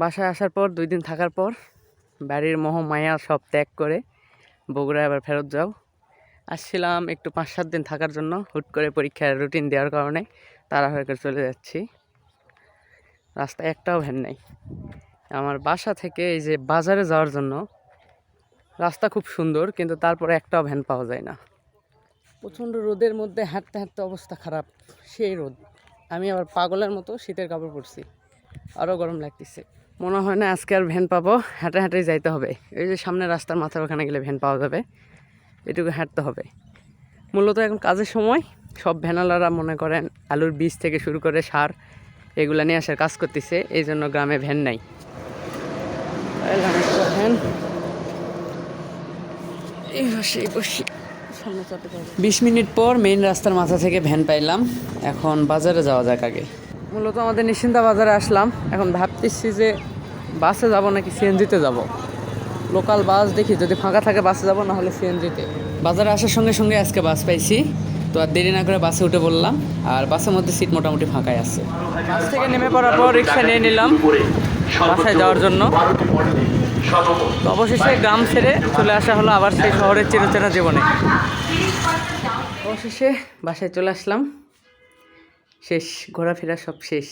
বাসায় আসার পর, দুই দিন থাকার পর, বাড়ির মোহ, মায়া সব ত্যাগ করে বগুড়া আবার ফেরত যাও। আসছিলাম একটু পাঁচ সাত দিন থাকার জন্য, হুট করে পরীক্ষার রুটিন দেওয়ার কারণে তাড়াহুড়ো করে চলে যাচ্ছি। রাস্তায় একটাও ভ্যান নেই। আমার বাসা থেকে এই যে বাজারে যাওয়ার জন্য, রাস্তা খুব সুন্দর, কিন্তু তারপরে একটাও ভ্যান পাওয়া যায় না। প্রচণ্ড রোদের মধ্যে হাঁটতে হাঁটতে অবস্থা খারাপ, সেই রোদ। আমি আবার পাগলের মতো শীতের কাপড় পরছি। আরও গরম লাগতেছে। মনে হয় না আজকে আর ভ্যান পাবো। হাঁটে হাঁটেই যাইতে হবে। এই যে সামনে রাস্তার মাথার ওখানে গেলে ভ্যান পাওয়া যাবে। এটুকু হাঁটতে হবে। মূলত এখন কাজের সময়। সব ভ্যানালারা মনে করেন আলুর বীজ থেকে শুরু করে সার এগুলা নিয়ে আসার কাজ করতেছে। এই জন্য গ্রামে ভ্যান নাই। ভ্যান। এই বিশ মিনিট পর মেইন রাস্তার মাথা থেকে ভ্যান পাইলাম। এখন বাজারে যাওয়া যাক আগে। মূলত আমাদের নিশ্চিন্তা বাজারে আসলাম। এখন ভাবতেছি যে বাসে যাব নাকি সিএনজিতে যাব? লোকাল বাস দেখি, যদি ফাঁকা থাকে বাসে যাব, না হলে সিএনজিতে। বাজারে আসার সঙ্গে সঙ্গে আজকে বাস পাইছি। তো আর দেরি না করে বাসে উঠে বললাম, আর বাসের মধ্যে সিট মোটামুটি ফাঁকাই আছে। বাস থেকে নেমে পড়ার পর রিক্সা নিয়ে নিলাম, বাসায় যাওয়ার জন্য। তো অবশেষে গ্রাম ছেড়ে চলে আসা হলো আবার সেই শহরের চিরচেনা জীবনে। অবশেষে বাসায় চলে আসলাম। শেষ, ঘোরাফেরা সব শেষ।